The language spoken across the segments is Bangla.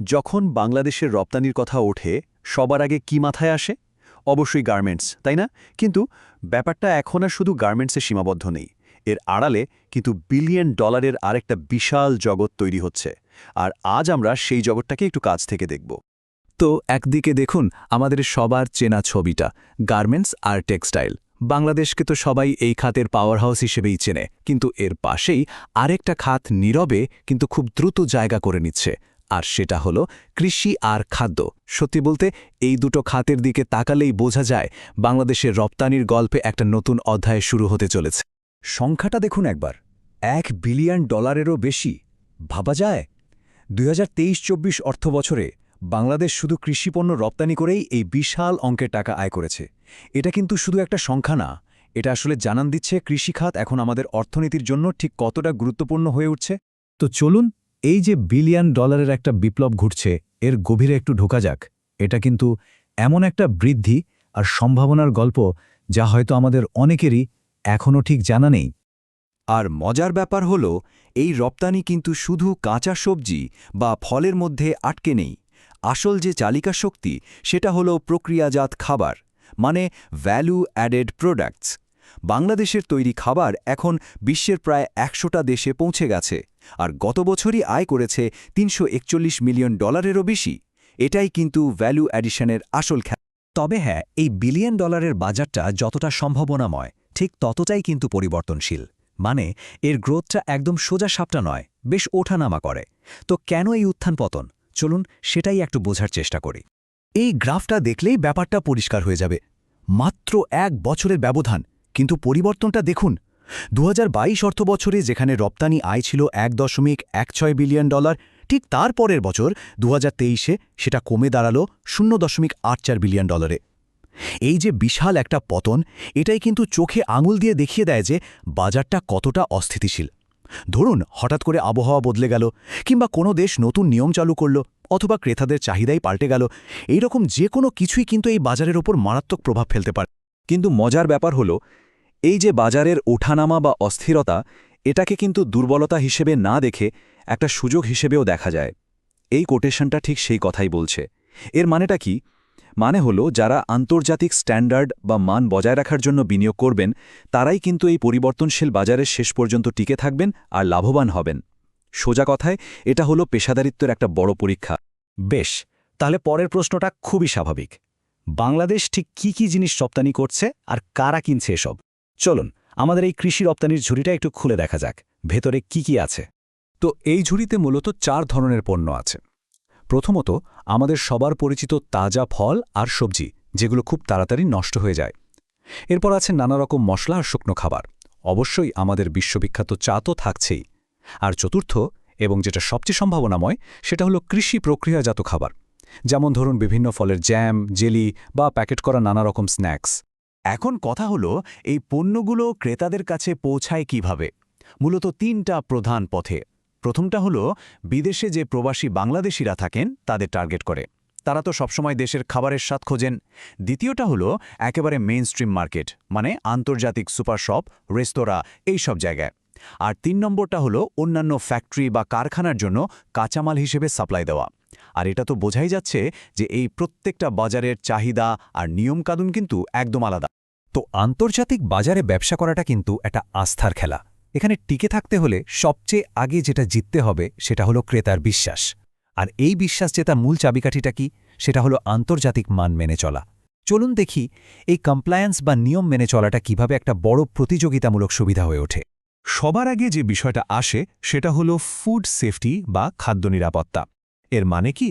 যখন বাংলাদেশের রপ্তানির কথা ওঠে, সবার আগে কি মাথায় আসে? অবশ্যই গার্মেন্টস, তাই না? কিন্তু ব্যাপারটা এখন আর শুধু গার্মেন্টসে সীমাবদ্ধ নেই। এর আড়ালে কিন্তু বিলিয়ন ডলারের আরেকটা বিশাল জগৎ তৈরি হচ্ছে। আর আজ আমরা সেই জগৎটাকে একটু কাছ থেকে দেখব। তো একদিকে দেখুন আমাদের সবার চেনা ছবিটা, গার্মেন্টস আর টেক্সটাইল। বাংলাদেশকে তো সবাই এই খাতের পাওয়ার হাউস হিসেবেই চেনে। কিন্তু এর পাশেই আরেকটা খাত নীরবে কিন্তু খুব দ্রুত জায়গা করে নিচ্ছে। আর সেটা হলো কৃষি আর খাদ্য। সত্যি বলতে, এই দুটো খাতের দিকে তাকালেই বোঝা যায় বাংলাদেশের রপ্তানির গল্পে একটা নতুন অধ্যায় শুরু হতে চলেছে। সংখ্যাটা দেখুন একবার। এক বিলিয়ন ডলারেরও বেশি। ভাবা যায়? দুই হাজার তেইশ চব্বিশ অর্থবছরে বাংলাদেশ শুধু কৃষিপণ্য রপ্তানি করেই এই বিশাল অঙ্কের টাকা আয় করেছে। এটা কিন্তু শুধু একটা সংখ্যা না, এটা আসলে জানান দিচ্ছে কৃষিখাত এখন আমাদের অর্থনীতির জন্য ঠিক কতটা গুরুত্বপূর্ণ হয়ে উঠছে। তো চলুন এই যে বিলিয়ন ডলারের একটা বিপ্লব ঘটছে, এর গভীরে একটু ঢোকা যাক। এটা কিন্তু এমন একটা বৃদ্ধি আর সম্ভাবনার গল্প যা হয়তো আমাদের অনেকেরই এখনও ঠিক জানা নেই। আর মজার ব্যাপার হল, এই রপ্তানি কিন্তু শুধু কাঁচা সবজি বা ফলের মধ্যে আটকে নেই। আসল যে চালিকা শক্তি, সেটা হলো প্রক্রিয়াজাত খাবার মানে ভ্যালু অ্যাডেড প্রোডাক্টস বাংলাদেশের তৈরি খাবার এখন বিশ্বের প্রায় একশোটা দেশে পৌঁছে গেছে, আর গত বছরই আয় করেছে তিনশো একচল্লিশ মিলিয়ন ডলারেরও বেশি। এটাই কিন্তু ভ্যালু অ্যাডিশনের আসল খেলা তবে হ্যাঁ এই বিলিয়ন ডলারের বাজারটা যতটা সম্ভাবনাময়, ঠিক ততটাই কিন্তু পরিবর্তনশীল। মানে এর গ্রোথটা একদম সোজা সাপটা নয়, বেশ ওঠানামা করে। তো কেন এই উত্থান পতন? চলুন সেটাই একটু বোঝার চেষ্টা করি। এই গ্রাফটা দেখলেই ব্যাপারটা পরিষ্কার হয়ে যাবে। মাত্র এক বছরের ব্যবধান কিন্তু পরিবর্তনটা দেখুন। দু হাজার বাইশ অর্থ বছরে যেখানে রপ্তানি আয় ছিল এক দশমিক এক ছয় বিলিয়ন ডলার, ঠিক তার পরের বছর দু সেটা কমে দাঁড়াল শূন্য দশমিক আট চার বিলিয়ন ডলারে। এই যে বিশাল একটা পতন, এটাই কিন্তু চোখে আঙুল দিয়ে দেখিয়ে দেয় যে বাজারটা কতটা অস্থিতিশীল। ধরুন, হঠাৎ করে আবহাওয়া বদলে গেল, কিংবা কোনো দেশ নতুন নিয়ম চালু করল, অথবা ক্রেতাদের চাহিদাই পাল্টে গেল। এইরকম যে কোনো কিছুই কিন্তু এই বাজারের ওপর মারাত্মক প্রভাব ফেলতে পারে। কিন্তু মজার ব্যাপার হলো এই যে বাজারের ওঠানামা বা অস্থিরতা, এটাকে কিন্তু দুর্বলতা হিসেবে না দেখে একটা সুযোগ হিসেবেও দেখা যায়। এই কোটেশনটা ঠিক সেই কথাই বলছে। এর মানেটা কি? মানে হল, যারা আন্তর্জাতিক স্ট্যান্ডার্ড বা মান বজায় রাখার জন্য বিনিয়োগ করবেন, তারাই কিন্তু এই পরিবর্তনশীল বাজারের শেষ পর্যন্ত টিকে থাকবেন আর লাভবান হবেন। সোজা কথায়, এটা হলো পেশাদারিত্বের একটা বড় পরীক্ষা। বেশ, তাহলে পরের প্রশ্নটা খুবই স্বাভাবিক। বাংলাদেশ ঠিক কি কি জিনিস রপ্তানি করছে আর কারা কিনছে এসব? চলুন, আমাদের এই কৃষি রপ্তানির ঝুড়িটা একটু খুলে দেখা যাক, ভেতরে কি কি আছে। তো এই ঝুড়িতে মূলত চার ধরনের পণ্য আছে। প্রথমত, আমাদের সবার পরিচিত তাজা ফল আর সবজি, যেগুলো খুব তাড়াতাড়ি নষ্ট হয়ে যায়। এরপর আছে নানা রকম মশলা আর শুকনো খাবার। অবশ্যই আমাদের বিশ্ববিখ্যাত চা তো থাকছেই। আর চতুর্থ, এবং যেটা সবচেয়ে সম্ভাবনাময়, সেটা হলো কৃষি প্রক্রিয়াজাত খাবার। যেমন ধরুন বিভিন্ন ফলের জ্যাম, জেলি বা প্যাকেট করা নানা রকম স্ন্যাক্স। এখন কথা হলো, এই পণ্যগুলো ক্রেতাদের কাছে পৌঁছায় কীভাবে? মূলত তিনটা প্রধান পথে। প্রথমটা হলো, বিদেশে যে প্রবাসী বাংলাদেশিরা থাকেন, তাদের টার্গেট করে। তারা তো সবসময় দেশের খাবারের স্বাদ খোঁজেন। দ্বিতীয়টা হলো, একেবারে মেইন স্ট্রিম মার্কেট মানে আন্তর্জাতিক সুপার শপ, রেস্তোরাঁ, এই সব জায়গায়। আর তিন নম্বরটা হলো, অন্যান্য ফ্যাক্টরি বা কারখানার জন্য কাঁচামাল হিসেবে সাপ্লাই দেওয়া। আর এটা তো বোঝাই যাচ্ছে যে এই প্রত্যেকটা বাজারের চাহিদা আর নিয়মকানুন কিন্তু একদম আলাদা। তো আন্তর্জাতিক বাজারে ব্যবসা করাটা কিন্তু একটা আস্থার খেলা। এখানে টিকে থাকতে হলে সবচেয়ে আগে যেটা জিততে হবে সেটা হলো ক্রেতার বিশ্বাস। আর এই বিশ্বাস জেতা মূল চাবিকাঠিটা কি? সেটা হলো আন্তর্জাতিক মান মেনে চলা। চলুন দেখি এই কমপ্লায়েন্স বা নিয়ম মেনে চলাটা কীভাবে একটা বড় প্রতিযোগিতামূলক সুবিধা হয়ে ওঠে। সবার আগে যে বিষয়টা আসে সেটা হলো ফুড সেফটি বা খাদ্য নিরাপত্তা। এর মানে কি?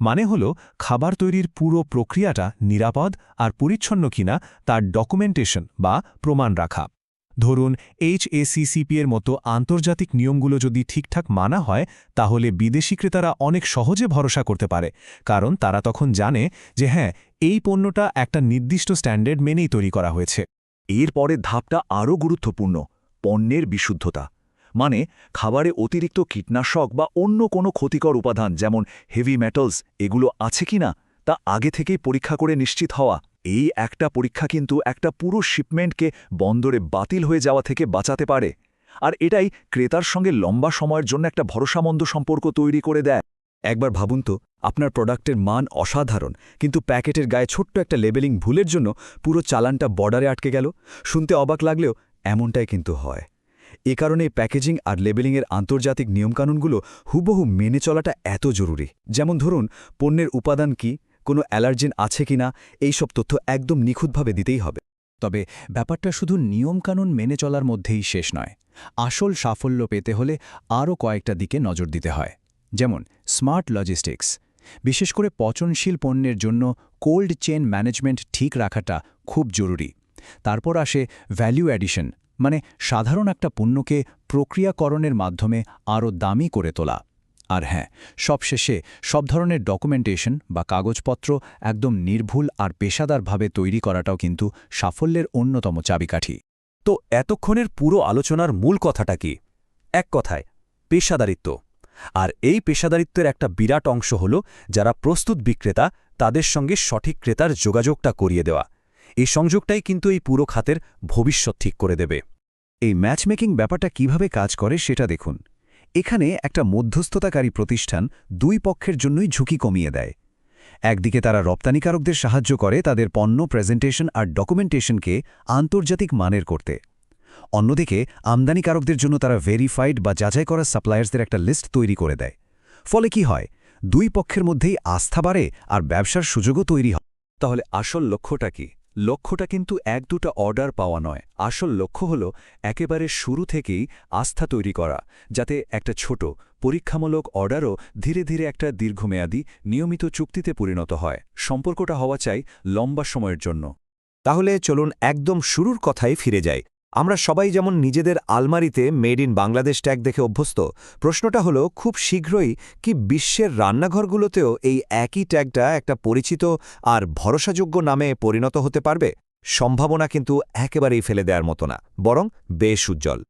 মানে হল, খাবার তৈরির পুরো প্রক্রিয়াটা নিরাপদ আর পরিচ্ছন্ন কিনা তার ডকুমেন্টেশন বা প্রমাণ রাখা। ধরুন এইচএসিসিপি এর মতো আন্তর্জাতিক নিয়মগুলো যদি ঠিকঠাক মানা হয়, তাহলে বিদেশি ক্রেতারা অনেক সহজে ভরসা করতে পারে। কারণ তারা তখন জানে যে হ্যাঁ এই পণ্যটা একটা নির্দিষ্ট স্ট্যান্ডার্ড মেনেই তৈরি করা হয়েছে। এর পরের ধাপটা আরও গুরুত্বপূর্ণ, পণ্যের বিশুদ্ধতা। মানে খাবারে অতিরিক্ত কীটনাশক বা অন্য কোনো ক্ষতিকর উপাদান যেমন হেভি মেটালস এগুলো আছে কিনা তা আগে থেকেই পরীক্ষা করে নিশ্চিত হওয়া। এই একটা পরীক্ষা কিন্তু একটা পুরো শিপমেন্টকে বন্দরে বাতিল হয়ে যাওয়া থেকে বাঁচাতে পারে। আর এটাই ক্রেতার সঙ্গে লম্বা সময়ের জন্য একটা ভরসামন্দ সম্পর্ক তৈরি করে দেয়। একবার ভাবুন তো, আপনার প্রোডাক্টের মান অসাধারণ, কিন্তু প্যাকেটের গায়ে ছোট্ট একটা লেবেলিং ভুলের জন্য পুরো চালানটা বর্ডারে আটকে গেল। শুনতে অবাক লাগলেও এমনটাই কিন্তু হয়। এ কারণে প্যাকেজিং আর লেবেলিংয়ের আন্তর্জাতিক নিয়মকানুনগুলো হুবহু মেনে চলাটা এত জরুরি। যেমন ধরুন, পণ্যের উপাদান কি, কোনো অ্যালার্জেন আছে কি কিনা এইসব তথ্য একদম নিখুঁতভাবে দিতেই হবে। তবে ব্যাপারটা শুধু নিয়মকানুন মেনে চলার মধ্যেই শেষ নয়, আসল সাফল্য পেতে হলে আরও কয়েকটা দিকে নজর দিতে হয়। যেমন, স্মার্ট লজিস্টিক্স, বিশেষ করে পচনশীল পণ্যের জন্য কোল্ড চেন ম্যানেজমেন্ট ঠিক রাখাটা খুব জরুরি। তারপর আসে ভ্যালু অ্যাডিশন মানে সাধারণ একটা পণ্যকে প্রক্রিয়াকরণের মাধ্যমে আরও দামি করে তোলা। আর হ্যাঁ সবশেষে সব ধরনের ডকুমেন্টেশন বা কাগজপত্র একদম নির্ভুল আর পেশাদারভাবে তৈরি করাটাও কিন্তু সাফল্যের অন্যতম চাবিকাঠি। তো এতক্ষণের পুরো আলোচনার মূল কথাটা কি? এক কথায়, পেশাদারিত্ব। আর এই পেশাদারিত্বের একটা বিরাট অংশ হল যারা প্রস্তুত বিক্রেতা, তাদের সঙ্গে সঠিক ক্রেতার যোগাযোগটা করিয়ে দেওয়া। এই সংযোগটাই কিন্তু এই পুরো খাতের ভবিষ্যৎ ঠিক করে দেবে। এই ম্যাচমেকিং ব্যাপারটা কীভাবে কাজ করে সেটা দেখুন। এখানে একটা মধ্যস্থতাকারী প্রতিষ্ঠান দুই পক্ষের জন্যই ঝুঁকি কমিয়ে দেয়। একদিকে তারা রপ্তানিকারকদের সাহায্য করে তাদের পণ্য প্রেজেন্টেশন আর ডকুমেন্টেশনকে আন্তর্জাতিক মানের করতে। অন্যদিকে আমদানিকারকদের জন্য তারা ভেরিফাইড বা যাচাই করা সাপ্লায়ার্সদের একটা লিস্ট তৈরি করে দেয়। ফলে কি হয়? দুই পক্ষের মধ্যেই আস্থা বাড়ে আর ব্যবসার সুযোগও তৈরি হয়। তাহলে আসল লক্ষ্যটা কি? লক্ষ্যটা কিন্তু এক দুটা অর্ডার পাওয়া নয়। আসল লক্ষ্য হল একেবারে শুরু থেকেই আস্থা তৈরি করা, যাতে একটা ছোট, পরীক্ষামূলক অর্ডারও ধীরে ধীরে একটা দীর্ঘমেয়াদী, নিয়মিত চুক্তিতে পরিণত হয়। সম্পর্কটা হওয়া চাই লম্বা সময়ের জন্য। তাহলে চলুন একদম শুরুর কথায় ফিরে যাই। আমরা সবাই যেমন নিজেদের আলমারিতে মেড ইন বাংলাদেশ ট্যাগ দেখে অভ্যস্ত, প্রশ্নটা হলো, খুব শীঘ্রই কি বিশ্বের রান্নাঘরগুলোতেও এই একই ট্যাগটা একটা পরিচিত আর ভরসাযোগ্য নামে পরিণত হতে পারবে? সম্ভাবনা কিন্তু একেবারেই ফেলে দেওয়ার মতো না, বরং বেশ উজ্জ্বল।